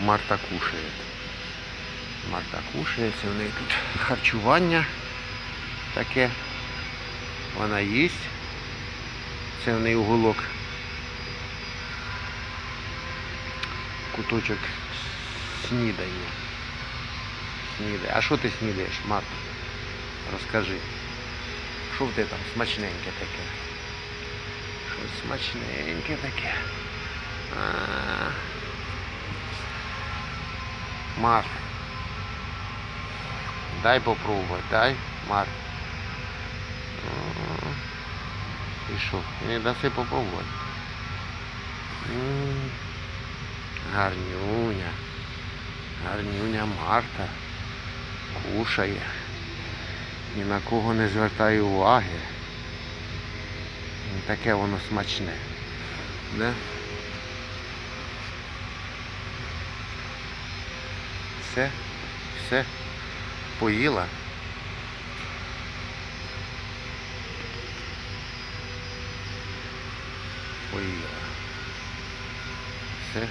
Марта кушає. Марта кушає, це в неї тут харчування таке. Вона їсть. Це в неї уголок. Куточок снідання. Снідає. А що ти снідаєш, Марта? Розкажи. Що в тебе там смачненьке таке? Щось смачненьке таке. А. Март. Дай попробовать, дай, Март. О, І що? Не даси попробувати? Гарнюня. Гарнюня Марта. Кушає. Ні на кого не звертає уваги. Таке воно смачне. Да? Все, все, поїла. Поїла. Все.